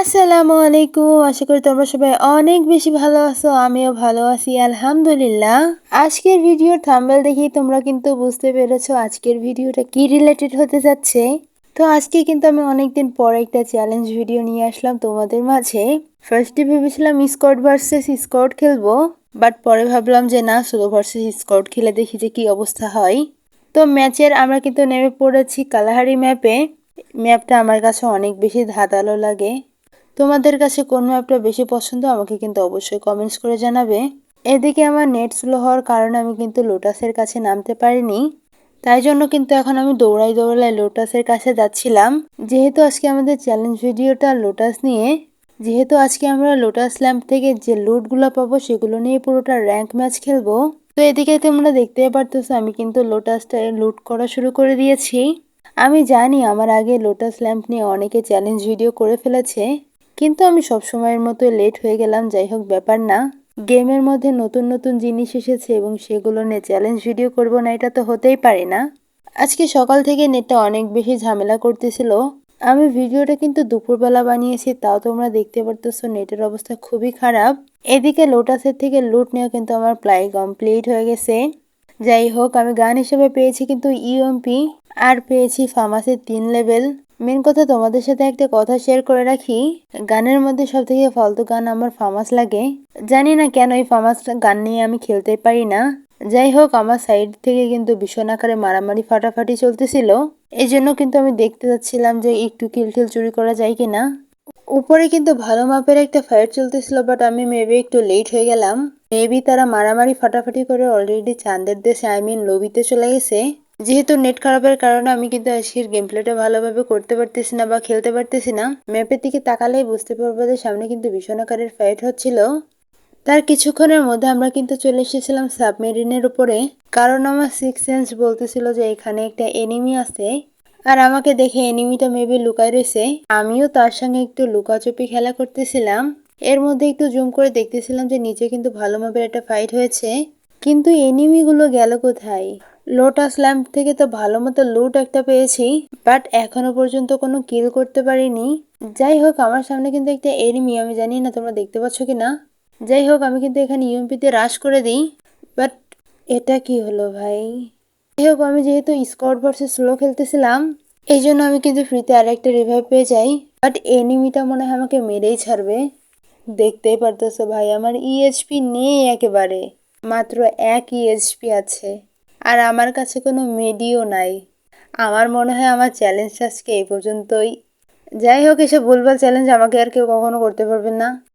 আসসালামু আলাইকুম। আশা করি তোমরা সবাই অনেক বেশি ভালো আছো, আমিও ভালো আছি, আলহামদুলিল্লাহ। আজকের ভিডিওর থাম্বেল দেখেই তোমরা কিন্তু বুঝতে পেরেছ আজকের ভিডিওটা কি রিলেটেড হতে যাচ্ছে। তো আজকে কিন্তু আমি অনেকদিন পর একটা চ্যালেঞ্জ ভিডিও নিয়ে আসলাম তোমাদের মাঝে। ফার্স্টে ভেবেছিলাম স্কট ভার্সেস স্কট খেলব বাট পরে ভাবলাম যে না সোলো ভার্সেস স্কট খেলে দেখি যে কি অবস্থা হয়। তো ম্যাচের আমরা কিন্তু নেমে পড়েছি কালাহারি ম্যাপে ম্যাপটা আমার কাছে অনেক বেশি ধাঁধালো লাগে। তোমাদের কাছে কোন ম্যাপটা বেশি পছন্দ, আমাকে কিন্তু অবশ্যই কমেন্টস করে জানাবে। এদিকে আমার নেট স্লো হওয়ার কারণে আমি কিন্তু লোটাসের কাছে নামতে পারিনি। তাই জন্য কিন্তু এখন আমি দৌড়াই দৌড়াই লোটাসের কাছে যাচ্ছিলাম। যেহেতু আজকে আমাদের চ্যালেঞ্জ ভিডিওটা লোটাস নিয়ে, যেহেতু আজকে আমরা লোটাস ল্যাম্প থেকে যে লুটগুলো পাবো, সেগুলো নিয়ে পুরোটা র্যাঙ্ক ম্যাচ খেলব। তো এদিকে তোমরা দেখতে পারতেছো, আমি কিন্তু লোটাসটা লুট করা শুরু করে দিয়েছি। আমি জানি আমার আগে লোটাস ল্যাম্প নিয়ে অনেকে চ্যালেঞ্জ ভিডিও করে ফেলেছে। কিন্তু আমি সব সময়ের মতো লেট হয়ে গেলাম, যাই হোক ব্যাপার না। গেমের মধ্যে নতুন নতুন জিনিস এসেছে এবং সেগুলো নিয়ে চ্যালেঞ্জ ভিডিও করব না, এটা তো হতেই পারে না। আজকে সকাল থেকে নেটটা অনেক বেশি ঝামেলা করতেছিল। আমি ভিডিওটা কিন্তু দুপুরবেলা বানিয়েছি, তাও তোমরা দেখতে পারতেছো নেটের অবস্থা খুবই খারাপ। এদিকে লোটাসের থেকে লুট নিয়েও কিন্তু আমার প্রায় কমপ্লিট হয়ে গেছে। যাই হোক, আমি গান হিসেবে পেয়েছি কিন্তু ইউএমপি আর পেয়েছি ফার্মাসির তিন লেভেল মেন কথা তোমাদের সাথে একটা কথা শেয়ার করে রাখি। গানের মধ্যে সব থেকে ফালতু গান আমার ফামাস লাগে। জানি না কেন এই ফামাস গান নিয়ে আমি খেলতে পারি না। যাই হোক, আমার সাইড থেকে কিন্তু ভীষণ আকারে মারামারি ফাটাফাটি চলতেছিল। এই জন্য কিন্তু আমি দেখতে যাচ্ছিলাম যে একটু কিল টিল চুরি করা যায় কিনা। উপরে কিন্তু ভালো মাপের একটা ফায়ার চলতেছিল বাট আমি মেবি একটু লেট হয়ে গেলাম। মেবি তারা মারামারি ফাটাফাটি করে অলরেডি চাঁদের দেশে আই মিন লবিতে চলে গেছে। যেহেতু নেট খারাপের কারণে আমি কিন্তু আজকের গেম প্লেটা ভালোভাবে করতে পারতেছি না বা খেলতে পারতেছি না, ম্যাপের দিকে তাকালেই বুঝতে পারব যে সামনে কিন্তু ভীষণ আকারের ফাইট হচ্ছিল। তার কিছুক্ষণের মধ্যে আমরা কিন্তু চলে এসেছিলাম সাবমেরিনের উপরে। কারণ আমার সিক্স সেন্স বলতেছিল যে এখানে একটা এনিমি আছে। আর আমাকে দেখে এনিমিটা মেবি লুকায় রয়েছে। আমিও তার সঙ্গে একটু লুকাচুপি খেলা করতেছিলাম। এর মধ্যে একটু জুম করে দেখতেছিলাম যে নিচে কিন্তু ভালো একটা ফাইট হয়েছে। কিন্তু এনিমিগুলো গেল কোথায়? লোটাস ল্যাম্প থেকে তো ভালো মতো লুট একটা পেয়েছি বাট এখনও পর্যন্ত কোনো কিল করতে পারিনি। যাই হোক, আমার সামনে কিন্তু একটা এনিমি আমি জানি না তোমরা দেখতে পাচ্ছ কি না যাই হোক, আমি কিন্তু এখানে ইউএমপিতে রাশ করে দিই বাট এটা কি হলো ভাই? যাই হোক, আমি যেহেতু স্কট ভার্সেস স্লো খেলতেছিলাম, এই জন্য আমি কিন্তু ফ্রিতে আরেকটা রিভাইভ পেয়ে যাই বাট এনিমিটা মনে হয় আমাকে মেরেই ছাড়বে। দেখতেই পারতেছো ভাই, আমার ইএইচপি নেই একেবারে। মাত্র এক ইএসপি আছে। আর আমার কাছে কোনো মেডিও নাই। আমার মনে হয় আমার চ্যালেঞ্জ আজকে এই পর্যন্তই। যাই হোক, এসব ভুলভাল চ্যালেঞ্জ আমাকে আর কেউ কখনো করতে পারবেন না।